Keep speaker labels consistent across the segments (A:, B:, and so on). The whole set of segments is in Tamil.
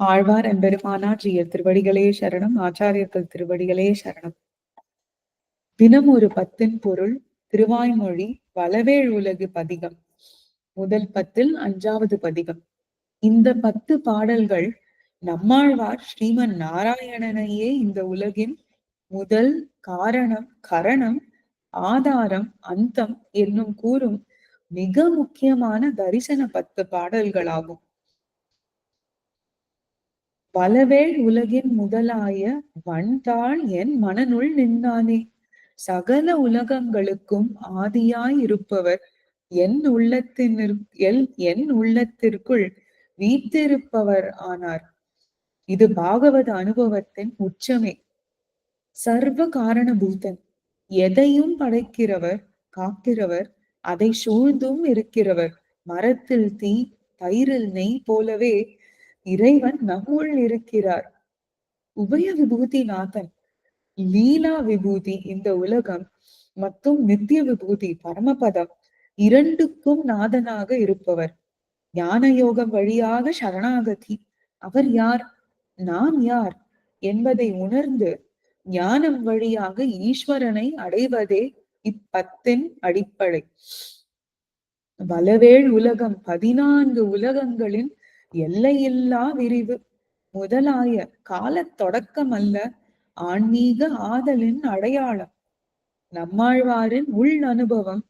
A: ஆழ்வார் எம்பெருமானாற்றியர் திருவடிகளே சரணம் ஆச்சாரியர்கள் திருவடிகளே சரணம். தினம் ஒரு பத்தின் பொருள் திருவாய்மொழி வளவேள் உலகு பதிகம். முதல் பத்தில் அஞ்சாவது பதிகம். இந்த பத்து பாடல்கள் நம்மாழ்வார் ஸ்ரீமன் நாராயணனையே இந்த உலகின் முதல் காரணம் கரணம் ஆதாரம் அந்தம் என்னும் கூறும் மிக முக்கியமான தரிசன பத்து பாடல்களாகும். பலவேள் உலகின் முதலாய வன்தாள் என் மனனுள் நின்னானே. சகல உலகங்களுக்கும் ஆதியாய் இருப்பவர் என் உள்ளத்தின் எல் என் உள்ளத்திற்குள் வீத்திருப்பவர் ஆனார். இது பாகவத அனுபவத்தின் உச்சமே. சர்வ காரண பூதன் எதையும் படைக்கிறவர் காக்கிறவர் அதை சூழ்ந்தும் இருக்கிறவர். மரத்தில் தீ தயிரில் நெய் போலவே இறைவன் நம்முள் இருக்கிறார். உபய விபூதி நாதன் லீலா விபூதி இந்த உலகம் மற்றும் நித்திய விபூதி பரமபதம் இரண்டுக்கும் நாதனாக இருப்பவர். ஞான யோகம் வழியாக சரணாகதி. அவர் யார்? நாம் யார்? என்பதை உணர்ந்து ஞானம் வழியாக ஈஸ்வரனை அடைவதே இப்பத்தின் அடிப்படை. பலவேள் உலகம் பதினான்கு உலகங்களின் எல்லையில்லா விரிவு. முதலாய கால தொடக்கம் அல்ல ஆன்மீக ஆதலின் அடையாளம். நம்மாழ்வாரின் உள் அனுபவம்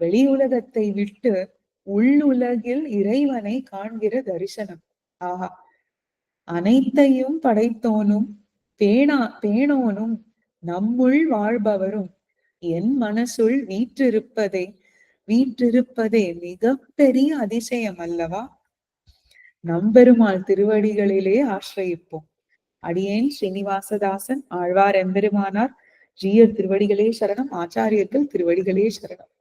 A: வெளி உலகத்தை விட்டு உள்ளுலகில் இறைவனை காண்கிற தரிசனம். ஆஹா! அனைத்தையும் படைத்தோனும் பேணா பேணோனும் நம்முள் வாழ்பவரும் என் மனசுள் வீற்றிருப்பதே வீற்றிருப்பதே மிக பெரிய அதிசயம் அல்லவா? நம்பெருமாள் திருவடிகளிலே ஆசிரயிப்போம். அடியேன் ஸ்ரீனிவாசதாசன் ஆழ்வார் எம்பெருமானார் ஜீயர் திருவடிகளே சரணம் ஆச்சாரியர்கள் திருவடிகளே சரணம்.